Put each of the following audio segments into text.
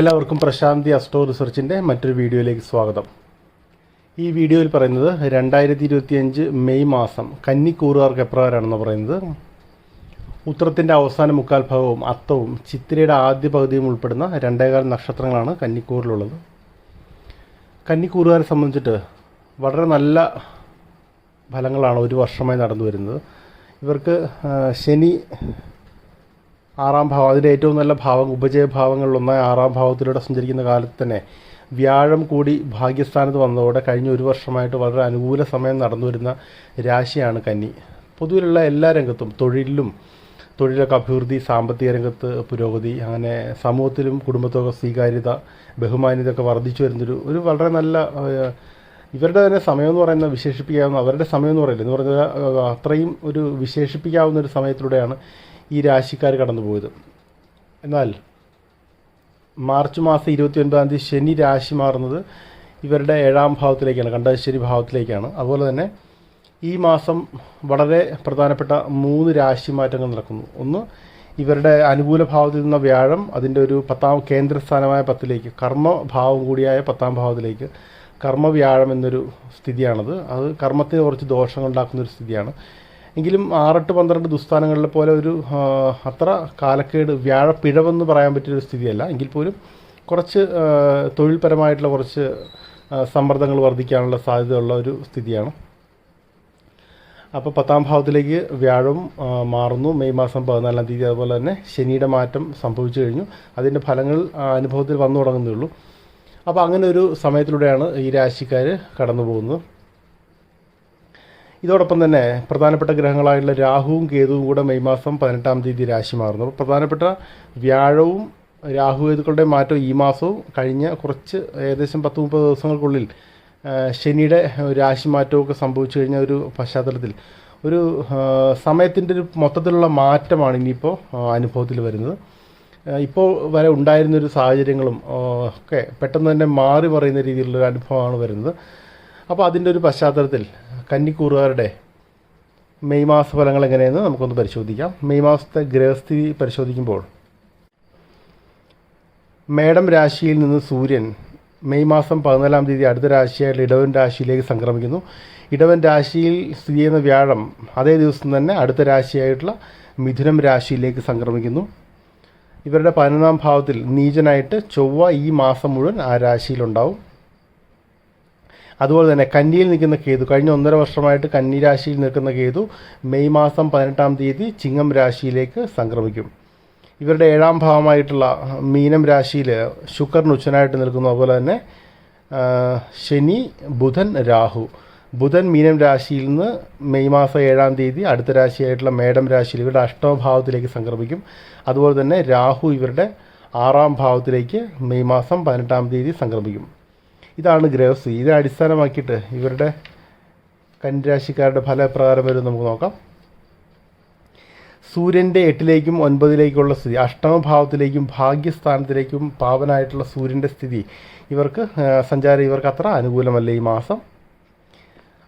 എല്ലാവർക്കും പ്രശാന്തി അസ്ട്രോ റിസർച്ചിന്റെ മറ്റൊരു വീഡിയോയിലേക്ക് സ്വാഗതം. ഈ വീഡിയോയിൽ പറയുന്നത് രണ്ടായിരത്തി ഇരുപത്തിയഞ്ച് മെയ് മാസം കന്നിക്കൂറുകാർക്ക് എപ്രകാരമാണെന്ന് പറയുന്നത് ഉത്തരത്തിന്റെ അവസാന മുക്കാൽ ഭാഗവും അത്തവും ചിത്തിരയുടെ ആദ്യ പകുതിയും ഉൾപ്പെടുന്ന രണ്ടേകാൽ നക്ഷത്രങ്ങളാണ് കന്നിക്കൂറിലുള്ളത്. കന്നിക്കൂറുകാരെ സംബന്ധിച്ചിട്ട് വളരെ നല്ല ഫലങ്ങളാണ് ഒരു വർഷമായി നടന്നു വരുന്നത് ഇവർക്ക് ശനി ആറാം ഭാവം. അതിന്റെ ഏറ്റവും നല്ല ഭാവം ഉപജയഭാവങ്ങളിലൊന്നായ ആറാം ഭാവത്തിലൂടെ സഞ്ചരിക്കുന്ന കാലത്ത് തന്നെ വ്യാഴം കൂടി ഭാഗ്യസ്ഥാനത്ത് വന്നതോടെ കഴിഞ്ഞ ഒരു വർഷമായിട്ട് വളരെ അനുകൂല സമയം നടന്നു വരുന്ന രാശിയാണ് കന്നി. പൊതുവിലുള്ള എല്ലാ രംഗത്തും തൊഴിലിലും തൊഴിലൊക്കെ അഭിവൃദ്ധി സാമ്പത്തിക രംഗത്ത് പുരോഗതി അങ്ങനെ സമൂഹത്തിലും കുടുംബത്തൊക്കെ സ്വീകാര്യത ബഹുമാന്യതയൊക്കെ വർദ്ധിച്ചു വരുന്നൊരു ഒരു വളരെ നല്ല ഇവരുടെ തന്നെ സമയം എന്ന് പറയുന്ന വിശേഷിപ്പിക്കാവുന്ന അവരുടെ സമയം എന്ന് പറയില്ല. എന്ന് പറഞ്ഞാൽ അത്രയും ഒരു വിശേഷിപ്പിക്കാവുന്ന ഒരു സമയത്തിലൂടെയാണ് ഈ രാശിക്കാർ കടന്നുപോയത്. എന്നാൽ മാർച്ച് മാസം ഇരുപത്തി ഒൻപതാം തീയതി ശനി രാശി മാറുന്നത് ഇവരുടെ ഏഴാം ഭാവത്തിലേക്കാണ് കണ്ടശ്ശേരി ഭാവത്തിലേക്കാണ്. അതുപോലെ തന്നെ ഈ മാസം വളരെ പ്രധാനപ്പെട്ട മൂന്ന് രാശി മാറ്റങ്ങൾ നടക്കുന്നു. ഒന്ന് ഇവരുടെ അനുകൂല ഭാവത്തിൽ നിന്ന വ്യാഴം അതിന്റെ ഒരു പത്താം കേന്ദ്രസ്ഥാനമായ പത്തിലേക്ക് കർമ്മഭാവം കൂടിയായ പത്താം ഭാവത്തിലേക്ക് കർമ്മവ്യാഴം എന്നൊരു സ്ഥിതിയാണത്. അത് കർമ്മത്തെ കുറച്ച് ദോഷങ്ങൾ ഉണ്ടാക്കുന്ന ഒരു സ്ഥിതിയാണ്. എങ്കിലും ആറെട്ട് പന്ത്രണ്ട് ദുസ്ഥാനങ്ങളിലെ പോലെ ഒരു അത്ര കാലക്കേട് വ്യാഴപ്പിഴവെന്ന് പറയാൻ പറ്റിയൊരു സ്ഥിതിയല്ല. എങ്കിൽ പോലും കുറച്ച് തൊഴിൽപരമായിട്ടുള്ള കുറച്ച് സമ്മർദ്ദങ്ങൾ വർദ്ധിക്കാനുള്ള സാധ്യതയുള്ള ഒരു സ്ഥിതിയാണ്. അപ്പോൾ പത്താം ഭാവത്തിലേക്ക് വ്യാഴം മാറുന്നു. മെയ് മാസം പതിനാലാം തീയതി അതുപോലെ തന്നെ ശനിയുടെ മാറ്റം സംഭവിച്ചു കഴിഞ്ഞു. അതിന്റെ ഫലങ്ങൾ അനുഭവത്തിൽ വന്നു തുടങ്ങുന്നേ ഉള്ളൂ. അപ്പോൾ അങ്ങനെ ഒരു സമയത്തിലൂടെയാണ് ഈ രാശിക്കാർ കടന്നു പോകുന്നത് ഇതോടൊപ്പം തന്നെ പ്രധാനപ്പെട്ട ഗ്രഹങ്ങളായിട്ടുള്ള രാഹുവും കേതുവും കൂടെ മെയ് മാസം പതിനെട്ടാം തീയതി രാശി മാറുന്നു. അപ്പോൾ പ്രധാനപ്പെട്ട വ്യാഴവും രാഹു കേതുക്കളുടെ മാറ്റം ഈ മാസവും കഴിഞ്ഞ കുറച്ച് ഏകദേശം പത്ത് മുപ്പത് ദിവസങ്ങൾക്കുള്ളിൽ ശനിയുടെ രാശി മാറ്റമൊക്കെ സംഭവിച്ചു കഴിഞ്ഞ ഒരു പശ്ചാത്തലത്തിൽ. ഒരു സമയത്തിന്റെ ഒരു മൊത്തത്തിലുള്ള മാറ്റമാണ് ഇനിയിപ്പോൾ അനുഭവത്തിൽ വരുന്നത്. ഇപ്പോൾ വരെ ഉണ്ടായിരുന്നൊരു സാഹചര്യങ്ങളും ഒക്കെ പെട്ടെന്ന് തന്നെ മാറി പറയുന്ന രീതിയിലുള്ളൊരു അനുഭവമാണ് വരുന്നത്. അപ്പോൾ അതിന്റെ ഒരു പശ്ചാത്തലത്തിൽ കന്നിക്കൂറുകാരുടെ മെയ് മാസ ഫലങ്ങൾ എങ്ങനെയെന്ന് നമുക്കൊന്ന് പരിശോധിക്കാം. മെയ് മാസത്തെ ഗ്രഹസ്ഥിതി പരിശോധിക്കുമ്പോൾ മേടം രാശിയിൽ നിന്ന് സൂര്യൻ മെയ് മാസം പതിനാലാം തീയതി അടുത്ത രാശിയായിട്ട് ഇടവൻ രാശിയിലേക്ക് സംക്രമിക്കുന്നു. ഇടവൻ രാശിയിൽ സ്ഥിതി ചെയ്യുന്ന വ്യാഴം അതേ ദിവസം തന്നെ അടുത്ത രാശിയായിട്ടുള്ള മിഥുനം രാശിയിലേക്ക് സംക്രമിക്കുന്നു. ഇവരുടെ പതിനൊന്നാം ഭാവത്തിൽ നീചനായിട്ട് ചൊവ്വ ഈ മാസം മുഴുവൻ ആ രാശിയിലുണ്ടാവും. അതുപോലെ തന്നെ കന്നിയിൽ നിൽക്കുന്ന കേതു കഴിഞ്ഞ ഒന്നര വർഷമായിട്ട് കന്നി രാശിയിൽ നിൽക്കുന്ന കേതു മെയ് മാസം പതിനെട്ടാം തീയതി ചിങ്ങം രാശിയിലേക്ക് സംക്രമിക്കും. ഇവരുടെ ഏഴാം ഭാവമായിട്ടുള്ള മീനം രാശിയിൽ ശുക്രൻ ഉച്ചനായിട്ട് നിൽക്കുന്നു. അതുപോലെ തന്നെ ശനി ബുധൻ രാഹു. ബുധൻ മീനം രാശിയിൽ നിന്ന് മെയ് മാസം ഏഴാം തീയതി അടുത്ത രാശിയായിട്ടുള്ള മേടം രാശിയിൽ ഇവരുടെ അഷ്ടമഭാവത്തിലേക്ക് സംക്രമിക്കും. അതുപോലെ തന്നെ രാഹു ഇവരുടെ ആറാം ഭാവത്തിലേക്ക് മെയ് മാസം പതിനെട്ടാം തീയതി സംക്രമിക്കും. ഇതാണ് ഗ്രഹസ് ഇതിനെ അടിസ്ഥാനമാക്കിയിട്ട് ഇവരുടെ കന്നിരാശിക്കാരുടെ ഫലപ്രകാരം വരും നമുക്ക് നോക്കാം. സൂര്യന്റെ എട്ടിലേക്കും ഒൻപതിലേക്കുള്ള സ്ഥിതി അഷ്ടമഭാവത്തിലേക്കും ഭാഗ്യസ്ഥാനത്തിലേക്കും പാവനായിട്ടുള്ള സൂര്യന്റെ സ്ഥിതി. ഇവർക്ക് സഞ്ചാര ഇവർക്ക് അത്ര അനുകൂലമല്ല ഈ മാസം.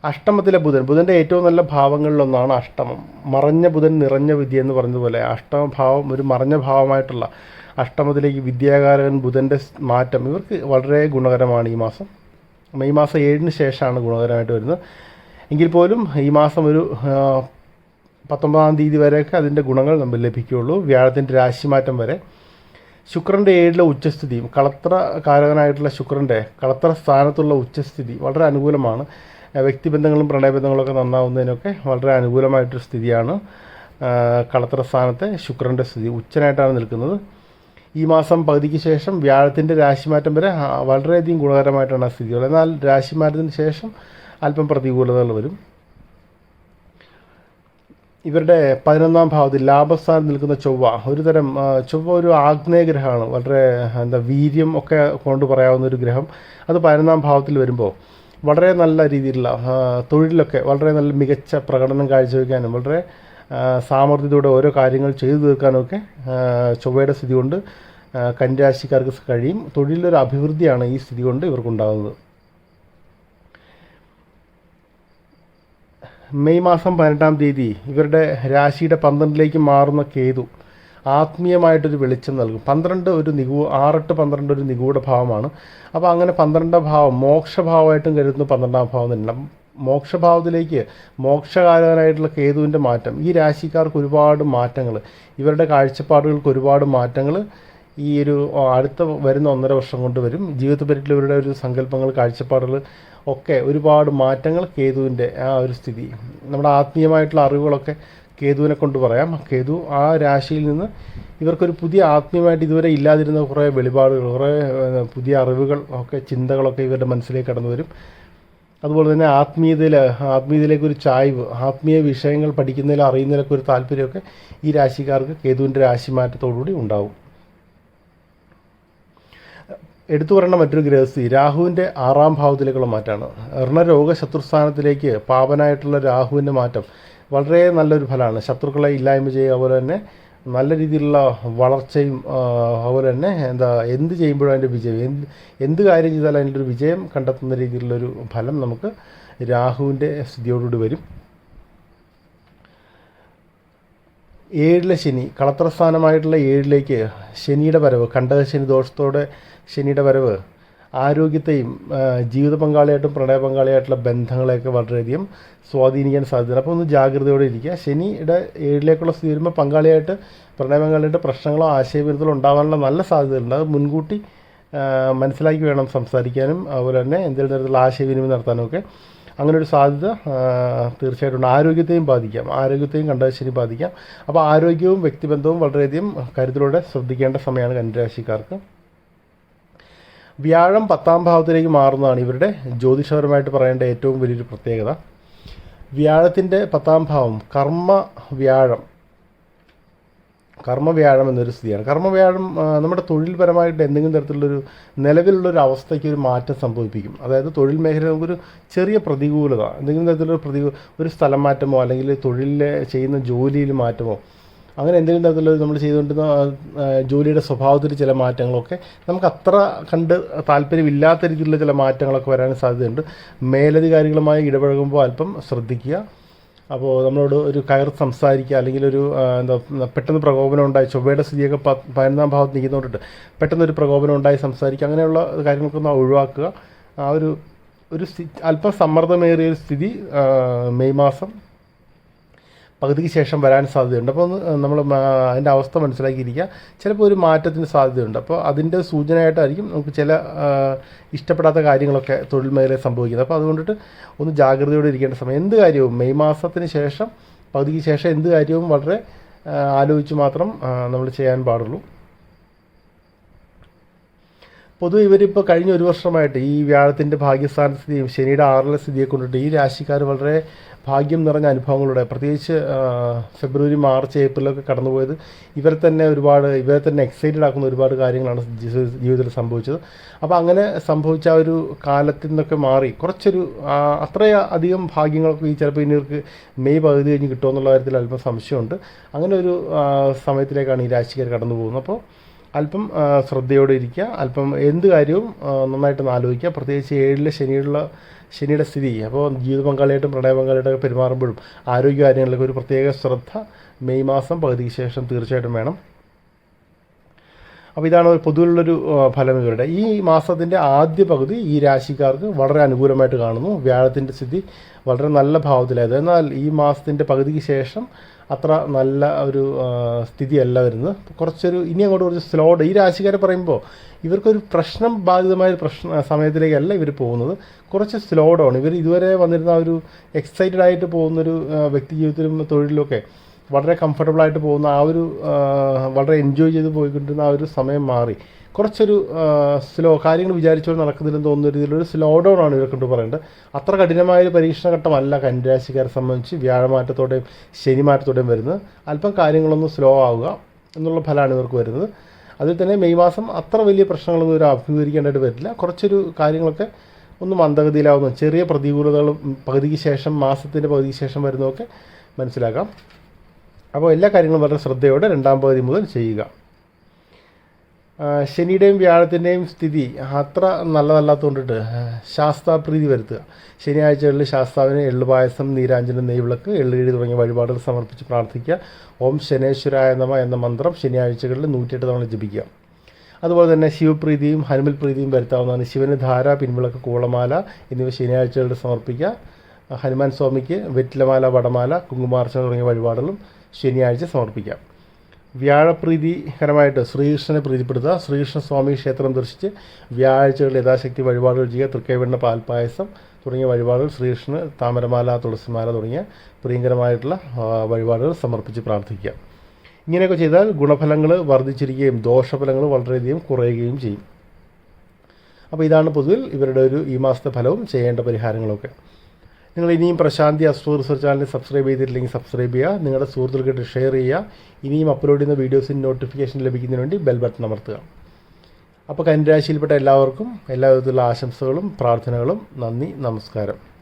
അഷ്ടമത്തിലെ ബുധൻ ബുധന്റെ ഏറ്റവും നല്ല ഭാവങ്ങളിലൊന്നാണ് അഷ്ടമം. മറഞ്ഞ ബുധൻ നിറഞ്ഞ വിധി എന്ന് പറഞ്ഞതുപോലെ അഷ്ടമഭാവം ഒരു മറഞ്ഞ ഭാവമായിട്ടുള്ള അഷ്ടമത്തിലേക്ക് വിദ്യാകാരകൻ ബുധന്റെ മാറ്റം. ഇവർക്ക് വളരെ ഗുണകരമാണ് ഈ മാസം. മെയ് മാസം ഏഴിന് ശേഷമാണ് ഗുണകരമായിട്ട് വരുന്നത്. എങ്കിൽ പോലും ഈ മാസം ഒരു പത്തൊമ്പതാം തീയതി വരെയൊക്കെ അതിന്റെ ഗുണങ്ങൾ നമ്മൾ ലഭിക്കുകയുള്ളൂ. വ്യാഴത്തിന്റെ രാശിമാറ്റം വരെ. ശുക്രന്റെ ഏഴിലെ ഉച്ചസ്ഥിതി കളത്ര കാരകനായിട്ടുള്ള ശുക്രന്റെ കളത്ര സ്ഥാനത്തുള്ള ഉച്ചസ്ഥിതി വളരെ അനുകൂലമാണ്. വ്യക്തിബന്ധങ്ങളും പ്രണയബന്ധങ്ങളൊക്കെ നന്നാവുന്നതിനൊക്കെ വളരെ അനുകൂലമായിട്ടൊരു സ്ഥിതിയാണ് കളത്ര സ്ഥാനത്തെ ശുക്രന്റെ സ്ഥിതി. ഉച്ചനായിട്ടാണ് നിൽക്കുന്നത്. ഈ മാസം പകുതിക്ക് ശേഷം വ്യാഴത്തിന്റെ രാശിമാറ്റം വരെ വളരെയധികം ഗുണകരമായിട്ടാണ് ആ സ്ഥിതിയുള്ളത് എന്നാൽ രാശിമാറ്റത്തിന് ശേഷം അല്പം പ്രതികൂലതകൾ വരും. ഇവരുടെ പതിനൊന്നാം ഭാവത്തിൽ ലാഭസ്ഥാനം നിൽക്കുന്ന ചൊവ്വ ഒരു തരം ചൊവ്വ ഒരു ആഗ്നേയ ഗ്രഹമാണ് വളരെ എന്താ വീര്യം ഒക്കെ കൊണ്ട് പറയാവുന്ന ഒരു ഗ്രഹം. അത് പതിനൊന്നാം ഭാവത്തിൽ വരുമ്പോൾ വളരെ നല്ല രീതിയിലുള്ള തൊഴിലൊക്കെ വളരെ നല്ല മികച്ച പ്രകടനം കാഴ്ചവെക്കാനും വളരെ സാമർഥ്യത്തോടെ ഓരോ കാര്യങ്ങൾ ചെയ്തു തീർക്കാനൊക്കെ ചൊവ്വയുടെ സ്ഥിതി കൊണ്ട് കന്യാശിക്കാർക്ക് കഴിയും. തൊഴിലൊരു അഭിവൃദ്ധിയാണ് ഈ സ്ഥിതി കൊണ്ട് ഇവർക്കുണ്ടാകുന്നത് മെയ് മാസം പതിനെട്ടാം തീയതി ഇവരുടെ രാശിയുടെ പന്ത്രണ്ടിലേക്ക് മാറുന്ന കേതു ആത്മീയമായിട്ടൊരു വെളിച്ചം നൽകും. പന്ത്രണ്ട് ഒരു നിഗൂ ആറെട്ട് പന്ത്രണ്ട് ഒരു നിഗൂഢ ഭാവമാണ്. അപ്പോൾ അങ്ങനെ പന്ത്രണ്ടാം ഭാവം മോക്ഷഭാവമായിട്ടും കരുതുന്നു പന്ത്രണ്ടാം ഭാവം തന്നെ മോക്ഷഭാവത്തിലേക്ക് മോക്ഷകാരകനായിട്ടുള്ള കേതുവിന്റെ മാറ്റം. ഈ രാശിക്കാർക്ക് ഒരുപാട് മാറ്റങ്ങൾ. ഇവരുടെ കാഴ്ചപ്പാടുകൾക്ക് ഒരുപാട് മാറ്റങ്ങൾ ഈ ഒരു അടുത്ത വരുന്ന ഒന്നര വർഷം കൊണ്ട് വരും. ജീവിതത്തെ പറ്റിയുള്ള ഇവരുടെ ഒരു സങ്കല്പങ്ങൾ കാഴ്ചപ്പാടുകൾ ഒക്കെ ഒരുപാട് മാറ്റങ്ങൾ കേതുവിന്റെ ആ ഒരു സ്ഥിതി. നമ്മുടെ ആത്മീയമായിട്ടുള്ള അറിവുകളൊക്കെ കേതുവിനെ കൊണ്ട് പറയാം. കേതു ആ രാശിയിൽ നിന്ന് ഇവർക്കൊരു പുതിയ ആത്മീയമായിട്ട് ഇതുവരെ ഇല്ലാതിരുന്ന കുറേ വെളിപാടുകൾ കുറേ പുതിയ അറിവുകൾ ഒക്കെ ചിന്തകളൊക്കെ ഇവരുടെ മനസ്സിലേക്ക് കടന്നു വരും. അതുപോലെ തന്നെ ആത്മീയതയിൽ ആത്മീയതയിലേക്ക് ഒരു ചായ്വ് ആത്മീയ വിഷയങ്ങൾ പഠിക്കുന്നതിൽ അറിയുന്നതിലൊക്കെ ഒരു താല്പര്യമൊക്കെ ഈ രാശിക്കാർക്ക് കേതുവിന്റെ രാശിമാറ്റത്തോടുകൂടി ഉണ്ടാവും. എടുത്തു പറയേണ്ട മറ്റൊരു ഗ്രഹസ്ഥി രാഹുവിന്റെ ആറാം ഭാവത്തിലേക്കുള്ള മാറ്റമാണ്. ഋണരോഗ ശത്രുസ്ഥാനത്തിലേക്ക് പാപനായിട്ടുള്ള രാഹുവിന്റെ മാറ്റം വളരെ നല്ലൊരു ഫലമാണ്. ശത്രുക്കളെ ഇല്ലായ്മ ചെയ്യുക അതുപോലെ തന്നെ നല്ല രീതിയിലുള്ള വളർച്ചയും അതുപോലെ തന്നെ എന്താ എന്ത് ചെയ്യുമ്പോഴും അതിന്റെ വിജയം എന്ത് എന്ത് കാര്യം ചെയ്താലും അതിന്റെ ഒരു വിജയം കണ്ടെത്തുന്ന രീതിയിലുള്ളൊരു ഫലം നമുക്ക് രാഹുവിന്റെ സ്ഥിതിയോടുകൂടി വരും. ഏഴിലെ ശനി കളത്രസ്ഥാനമായിട്ടുള്ള ഏഴിലേക്ക് ശനിയുടെ വരവ് കണ്ടക ശനി ദോഷത്തോടെ ശനിയുടെ വരവ് ആരോഗ്യത്തെയും ജീവിത പങ്കാളിയായിട്ടും പ്രണയ പങ്കാളിയായിട്ടുള്ള ബന്ധങ്ങളെയൊക്കെ വളരെയധികം സ്വാധീനിക്കാൻ സാധ്യതയുണ്ട്. അപ്പോൾ ഒന്ന് ജാഗ്രതയോടെ ഇരിക്കുക. ശനിയുടെ ഏഴിലേക്കുള്ള സ്ഥിതി വരുമ്പോൾ പങ്കാളിയായിട്ട് പ്രണയ പങ്കാളിയായിട്ട് പ്രശ്നങ്ങളോ ആശയവിരുദ്ധങ്ങളോ ഉണ്ടാകാനുള്ള നല്ല സാധ്യതയുണ്ട് അത് മുൻകൂട്ടി മനസ്സിലാക്കി വേണം സംസാരിക്കാനും അതുപോലെ തന്നെ എന്തെങ്കിലും തരത്തിലുള്ള ആശയവിനിമയം നടത്താനും ഒക്കെ. അങ്ങനെ ഒരു സാധ്യത തീർച്ചയായിട്ടും ആരോഗ്യത്തെയും ബാധിക്കാം. ആരോഗ്യത്തെയും കണ്ടശനി ബാധിക്കാം. അപ്പോൾ ആരോഗ്യവും വ്യക്തിബന്ധവും വളരെയധികം കരുതലോടെ ശ്രദ്ധിക്കേണ്ട സമയമാണ് കന്നിരാശിക്കാർക്ക്. വ്യാഴം പത്താം ഭാവത്തിലേക്ക് മാറുന്നതാണ് ഇവരുടെ ജ്യോതിഷപരമായിട്ട് പറയേണ്ട ഏറ്റവും വലിയൊരു പ്രത്യേകത. വ്യാഴത്തിന്റെ പത്താം ഭാവം കർമ്മ വ്യാഴം. കർമ്മവ്യാഴം എന്നൊരു സ്ഥിതിയാണ്. കർമ്മവ്യാഴം നമ്മുടെ തൊഴിൽപരമായിട്ട് എന്തെങ്കിലും തരത്തിലുള്ളൊരു നിലവിലുള്ളൊരു അവസ്ഥയ്ക്ക് ഒരു മാറ്റം സംഭവിപ്പിക്കും. അതായത് തൊഴിൽ മേഖല നമുക്കൊരു ചെറിയ പ്രതികൂലത എന്തെങ്കിലും തരത്തിലുള്ള പ്രതികൂല ഒരു സ്ഥലം മാറ്റമോ അല്ലെങ്കിൽ തൊഴിലിൽ ചെയ്യുന്ന ജോലിയിൽ മാറ്റമോ അങ്ങനെ എന്തെങ്കിലും തരത്തിലുള്ള നമ്മൾ ചെയ്തുകൊണ്ടിരുന്ന ജോലിയുടെ സ്വഭാവത്തിൽ ചില മാറ്റങ്ങളൊക്കെ നമുക്ക് അത്ര കണ്ട് താല്പര്യമില്ലാത്ത രീതിയിലുള്ള ചില മാറ്റങ്ങളൊക്കെ വരാൻ സാധ്യതയുണ്ട്. മേലധികാരികളുമായി ഇടപഴകുമ്പോൾ അല്പം ശ്രദ്ധിക്കുക. അപ്പോൾ നമ്മളോട് ഒരു കയർ സംസാരിക്കുക അല്ലെങ്കിൽ ഒരു എന്താ പെട്ടെന്ന് പ്രകോപനം ഉണ്ടായി ചൊവ്വയുടെ സ്ഥിതിയൊക്കെ പതിനൊന്നാം ഭാഗത്ത് നിൽക്കുന്നതുകൊണ്ടിട്ട് പെട്ടെന്ന് ഒരു പ്രകോപനം ഉണ്ടായി സംസാരിക്കുക അങ്ങനെയുള്ള കാര്യങ്ങളൊക്കെ ഒന്ന് ഒഴിവാക്കുക. ആ ഒരു ഒരു അല്പം സമ്മർദ്ദമേറിയ ഒരു സ്ഥിതി മെയ് മാസം പകുതിക്ക് ശേഷം വരാൻ സാധ്യതയുണ്ട്. അപ്പോൾ നമ്മൾ അതിന്റെ അവസ്ഥ മനസ്സിലാക്കിയിരിക്കുക. ചിലപ്പോൾ ഒരു മാറ്റത്തിന് സാധ്യതയുണ്ട്. അപ്പോൾ അതിന്റെ സൂചനയായിട്ടായിരിക്കും നമുക്ക് ചില ഇഷ്ടപ്പെടാത്ത കാര്യങ്ങളൊക്കെ തൊഴിൽ മേഖലയിൽ സംഭവിക്കുന്നത്. അപ്പോൾ അതുകൊണ്ടിട്ട് ഒന്ന് ജാഗ്രതയോടെ ഇരിക്കേണ്ട സമയം. എന്ത് കാര്യവും മെയ് മാസത്തിന് ശേഷം പകുതിക്ക് ശേഷം എന്ത് കാര്യവും വളരെ ആലോചിച്ച് മാത്രം നമ്മൾ ചെയ്യാൻ പാടുള്ളൂ. പൊതുവെ ഇവരിപ്പോൾ കഴിഞ്ഞ ഒരു വർഷമായിട്ട് ഈ വ്യാഴത്തിന്റെ ഭാഗ്യസ്ഥാന സ്ഥിതിയും ശനിയുടെ ആറിലെ സ്ഥിതിയെ കൊണ്ടിട്ട് ഈ രാശിക്കാർ വളരെ ഭാഗ്യം നിറഞ്ഞ അനുഭവങ്ങളുടെ പ്രത്യേകിച്ച് ഫെബ്രുവരി മാർച്ച് ഏപ്രിലൊക്കെ കടന്നുപോയത് ഇവരെ തന്നെ ഒരുപാട് ഇവരെ തന്നെ എക്സൈറ്റഡ് ആക്കുന്ന ഒരുപാട് കാര്യങ്ങളാണ് ജീവിതത്തിൽ സംഭവിച്ചത്. അപ്പോൾ അങ്ങനെ സംഭവിച്ച ആ ഒരു കാലത്തിൽ നിന്നൊക്കെ മാറി കുറച്ചൊരു അത്രയും അധികം ഭാഗ്യങ്ങളൊക്കെ ഈ ചിലപ്പോൾ ഇനി ഇവർക്ക് മെയ് പകുതി കഴിഞ്ഞ് കിട്ടുമെന്നുള്ള കാര്യത്തിൽ അല്പം സംശയമുണ്ട്. അങ്ങനെ ഒരു സമയത്തിലേക്കാണ് ഈ രാശിക്കാർ കടന്നു പോകുന്നത് അപ്പോൾ അല്പം ശ്രദ്ധയോടെ ഇരിക്കുക. അല്പം എന്ത് കാര്യവും നന്നായിട്ട് ആലോചിക്കുക. പ്രത്യേകിച്ച് ഏഴിലെ ശനിയുള്ള ശനിയുടെ സ്ഥിതി. അപ്പോൾ ജീവിത പങ്കാളിയായിട്ടും പ്രണയ പങ്കാളിയായിട്ടൊക്കെ പെരുമാറുമ്പോഴും ആരോഗ്യ കാര്യങ്ങളിലൊക്കെ ഒരു പ്രത്യേക ശ്രദ്ധ മെയ് മാസം പകുതിക്ക് ശേഷം തീർച്ചയായിട്ടും വേണം. അപ്പോൾ ഇതാണ് പൊതുവിലുള്ളൊരു ഫലം ഇവരുടെ. ഈ മാസത്തിന്റെ ആദ്യ പകുതി ഈ രാശിക്കാർക്ക് വളരെ അനുകൂലമായിട്ട് കാണുന്നു. വ്യാഴത്തിന്റെ സ്ഥിതി വളരെ നല്ല ഭാവത്തിലായത് എന്നാൽ ഈ മാസത്തിന്റെ പകുതിക്ക് ശേഷം അത്ര നല്ല ഒരു സ്ഥിതിയല്ല വരുന്നത്. കുറച്ചൊരു ഇനി അങ്ങോട്ട് കുറച്ച് സ്ലോ ഈ രാശിക്കാരെ പറയുമ്പോൾ ഇവർക്കൊരു പ്രശ്നം ബാധിതമായ പ്രശ്ന സമയത്തിലേക്കല്ല ഇവർ പോകുന്നത്. കുറച്ച് സ്ലോ ഡൗൺ ഇവർ ഇതുവരെ വന്നിരുന്ന ഒരു എക്സൈറ്റഡ് ആയിട്ട് പോകുന്നൊരു വ്യക്തി ജീവിതത്തിലും തൊഴിലിലുമൊക്കെ വളരെ കംഫർട്ടബിൾ ആയിട്ട് പോകുന്ന ആ ഒരു വളരെ എൻജോയ് ചെയ്ത് പോയിക്കൊണ്ടിരുന്ന ആ ഒരു സമയം മാറി. കുറച്ചൊരു സ്ലോ കാര്യങ്ങൾ വിചാരിച്ചുകൊണ്ട് നടക്കുന്നില്ലെന്ന് തോന്നുന്ന രീതിയിലൊരു സ്ലോ ഡൗൺ ആണ് ഇവരെ കൊണ്ട് പറയേണ്ടത്. അത്ര കഠിനമായ ഒരു പരീക്ഷണഘട്ടമല്ല കന്യാശിക്കാരെ സംബന്ധിച്ച് വ്യാഴമാറ്റത്തോടെയും ശനിമാറ്റത്തോടെയും വരുന്നത്. അല്പം കാര്യങ്ങളൊന്ന് സ്ലോ ആവുക എന്നുള്ള ഫലമാണ് ഇവർക്ക് വരുന്നത്. അതിൽ തന്നെ മെയ് മാസം അത്ര വലിയ പ്രശ്നങ്ങളൊന്നും ഇവർ അഭിമുഖീകരിക്കേണ്ടതായിട്ട് വരില്ല. കുറച്ചൊരു കാര്യങ്ങളൊക്കെ ഒന്ന് മന്ദഗതിയിലാവുന്നു. ചെറിയ പ്രതികൂലതകളും പകുതിക്ക് ശേഷം മാസത്തിന്റെ പകുതിക്ക് ശേഷം വരുന്നതൊക്കെ മനസ്സിലാക്കാം. അപ്പോൾ എല്ലാ കാര്യങ്ങളും വളരെ ശ്രദ്ധയോടെ രണ്ടാം പകുതി മുതൽ ചെയ്യുക. ശനിയുടെയും വ്യാഴത്തിന്റെയും സ്ഥിതി അത്ര നല്ലതല്ലാത്തതുകൊണ്ടിട്ട് ശാസ്താപ്രീതി വരുത്തുക. ശനിയാഴ്ചകളിൽ ശാസ്താവിന് എള്ളുപായസം നീരാഞ്ജനം നെയ്വിളക്ക് എള്ളുകിഴി തുടങ്ങിയ വഴിപാടുകൾ സമർപ്പിച്ച് പ്രാർത്ഥിക്കുക. ഓം ശനേശ്വരായ നമ എന്ന മന്ത്രം ശനിയാഴ്ചകളിൽ നൂറ്റിയെട്ട് തവണ ജപിക്കുക. അതുപോലെ തന്നെ ശിവപ്രീതിയും ഹനുമൽ പ്രീതിയും വരുത്താവുന്നതാണ്. ശിവന് ധാര പിൻവിളക്ക് കൂളമാല എന്നിവ ശനിയാഴ്ചകളിൽ സമർപ്പിക്കുക. ഹനുമാൻ സ്വാമിക്ക് വെറ്റിലമാല വടമാല കുങ്കുമാർച്ചന തുടങ്ങിയ വഴിപാടുകളും ശനിയാഴ്ച സമർപ്പിക്കാം. വ്യാഴപ്രീതികരമായിട്ട് ശ്രീകൃഷ്ണനെ പ്രീതിപ്പെടുത്തുക. ശ്രീകൃഷ്ണസ്വാമി ക്ഷേത്രം ദർശിച്ച് വ്യാഴാഴ്ചകളിൽ യഥാശക്തി വഴിപാടുകൾ ചെയ്യുക. തൃക്കൈവെണ്ണ പാൽപ്പായസം തുടങ്ങിയ വഴിപാടുകൾ ശ്രീകൃഷ്ണന് താമരമാല തുളസിമാല തുടങ്ങിയ പ്രിയങ്കരമായിട്ടുള്ള വഴിപാടുകൾ സമർപ്പിച്ച് പ്രാർത്ഥിക്കുക. ഇങ്ങനെയൊക്കെ ചെയ്താൽ ഗുണഫലങ്ങൾ വർദ്ധിച്ചിരിക്കുകയും ദോഷഫലങ്ങൾ വളരെയധികം കുറയുകയും ചെയ്യും. അപ്പോൾ ഇതാണ് പൊതുവിൽ ഇവരുടെ ഒരു ഈ മാസത്തെ ഫലവും ചെയ്യേണ്ട പരിഹാരങ്ങളൊക്കെ. നിങ്ങൾ ഇനിയും Prashanti astro research channel subscribe ചെയ്തിട്ടില്ലെങ്കിൽ സബ്സ്ക്രൈബ് ചെയ്യുക. നിങ്ങളുടെ സുഹൃത്തുക്കൾക്ക് ഷെയർ ചെയ്യുക. ഇനിയും അപ്ലോഡ് ചെയ്യുന്ന വീഡിയോസിന് നോട്ടിഫിക്കേഷൻ ലഭിക്കുന്നതിന് വേണ്ടി ബെൽ ബട്ടൺ അമർത്തുക. അപ്പോൾ കന്യരാശിയിൽപ്പെട്ട എല്ലാവർക്കും എല്ലാ വിധത്തിലുള്ള ആശംസകളും പ്രാർത്ഥനകളും നന്ദി നമസ്കാരം.